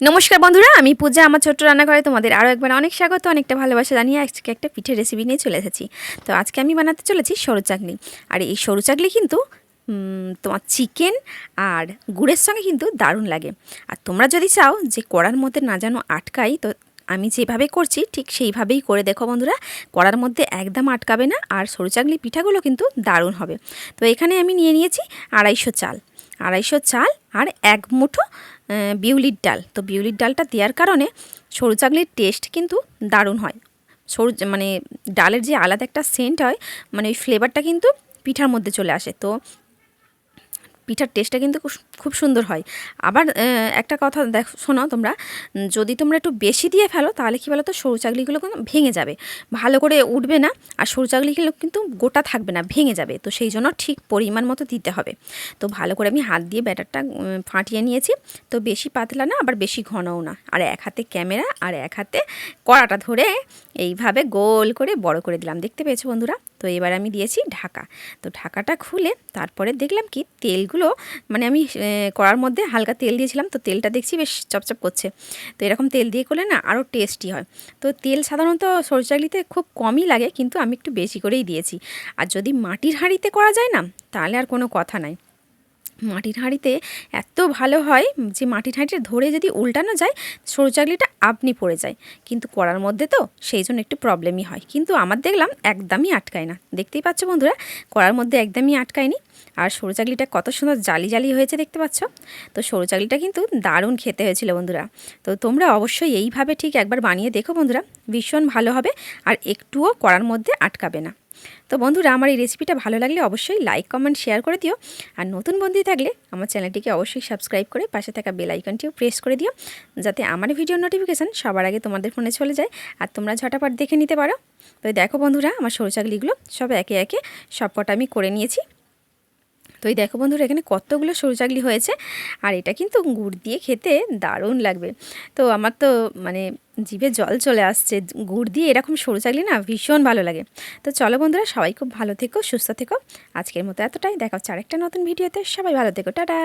নমস্কার বন্ধুরা, আমি পূজা, আমার ছোট্ট রান্নাঘরে তোমাদের আরও একবার অনেক স্বাগত, অনেকটা ভালোবাসা জানিয়ে আজকে একটা পিঠের রেসিপি নিয়ে চলে এসেছি। তো আজকে আমি বানাতে চলেছি সরু চাকলি। আর এই সরু চাকলি কিন্তু তোমার চিকেন আর গুড়ের সঙ্গে কিন্তু দারুণ লাগে। আর তোমরা যদি চাও যে কড়ার মধ্যে না যেন আটকাই, তো আমি যেভাবে করছি, ঠিক সেইভাবেই করে দেখো বন্ধুরা, কড়ার মধ্যে একদম আটকাবে না, আর সরু চাকলি পিঠাগুলো কিন্তু দারুণ হবে। তো এখানে আমি নিয়ে নিয়েছি আড়াইশো চাল। আড়াইশো চাল আর এক মুঠো বিউলির ডাল। তো বিউলির ডালটা দেওয়ার কারণে সরু চাকলির টেস্ট কিন্তু দারুণ হয়। সরু মানে ডালের যে আলাদা একটা সেন্ট হয় মানে ওই ফ্লেভারটা কিন্তু পিঠার মধ্যে চলে আসে। তো পিঠার টেস্টটা কিন্তু খুব- সুন্দর হয়। আবার একটা কথা দেখ, শোনো তোমরা যদি তোমরা একটু বেশি দিয়ে ফেলো, তাহলে কী বলো তো সরু চাকলিগুলো কিন্তু ভেঙে যাবে। ভালো করে উঠবে না, আর সরু চাকলিগুলো কিন্তু গোটা থাকবে না, ভেঙে যাবে। তো সেই জন্য ঠিক পরিমাণ মতো দিতে হবে। তো ভালো করে আমি হাত দিয়ে ব্যাটারটা ফাটিয়ে নিয়েছি। তো বেশি পাতলা না, আবার বেশি ঘনও না। আর এক হাতে ক্যামেরা, আর এক হাতে কড়াটা ধরে এইভাবে গোল করে বড় করে দিলাম। দেখতে পেয়েছ বন্ধুরা? তো এবার আমি দিয়েছি ঢাকা। তো ঢাকাটা খুলে তারপরে দেখলাম কি তেলগুলো মানে আমি করার মধ্যে হালকা তেল দিয়েছিলাম। তো তেলটা দেখছি বেশ চপচপ করছে। তো এরকম তেল দিয়ে করলে না আরও টেস্টি হয়। তো তেল সাধারণত সরষাগলিতে খুব কমই লাগে, কিন্তু আমি একটু বেশি করেই দিয়েছি। আর যদি মাটির হাঁড়িতে করা যায় না, তাহলে আর কোনো কথা নাই। মাটির হাঁড়িতে এত ভালো হয় যে মাটির হাঁড়িটা ধরে যদি উল্টানো যায়, সরু চাকলিটা আপনি পড়ে যায়। কিন্তু করার মধ্যে তো সেই জন্য একটু প্রবলেমই হয়। কিন্তু আমার দেখলাম একদমই আটকায় না। দেখতেই পাচ্ছ বন্ধুরা করার মধ্যে একদমই আটকায়নি। আর সরু চাকলিটা কত সুন্দর জালি জালি হয়েছে দেখতে পাচ্ছ। তো সরু চাকলিটা কিন্তু দারুণ খেতে হয়েছিল বন্ধুরা। তো তোমরা অবশ্যই এইভাবে ঠিক একবার বানিয়ে দেখো বন্ধুরা, ভীষণ ভালো হবে। আর একটুও করার মধ্যে আটকাবে না। তো বন্ধুরা, আমার এই রেসিপিটা ভালো লাগলে অবশ্যই লাইক কমেন্ট শেয়ার করে দিও। আর নতুন বন্ধু থাকলে আমার চ্যানেলটিকে অবশ্যই সাবস্ক্রাইব করে পাশে থাকা বেল আইকনটিও প্রেস করে দিও, যাতে আমার ভিডিও নোটিফিকেশান সবার আগে তোমাদের ফোনে চলে যায় আর তোমরা ঝটাপট দেখে নিতে পারো। তো দেখো বন্ধুরা, আমার সরু চাকলিগুলো সব একে একে সবকটা আমি করে নিয়েছি। তো এই দেখো বন্ধুরা, এখানে কতগুলো সরু চাকলি হয়েছে। আর এটা কিন্তু গুড় দিয়ে খেতে দারুণ লাগবে। তো আমার তো মানে জিভে জল চলে আসছে, গুড় দিয়ে এরকম সরু চাকলি না ভীষণ ভালো লাগে। তো চলো বন্ধুরা, সবাই খুব ভালো থেকো, সুস্থ থেকো। আজকের মতো এতটাই, দেখা হচ্ছে আরেকটা নতুন ভিডিওতে, সবাই ভালো থেকো, টাটা!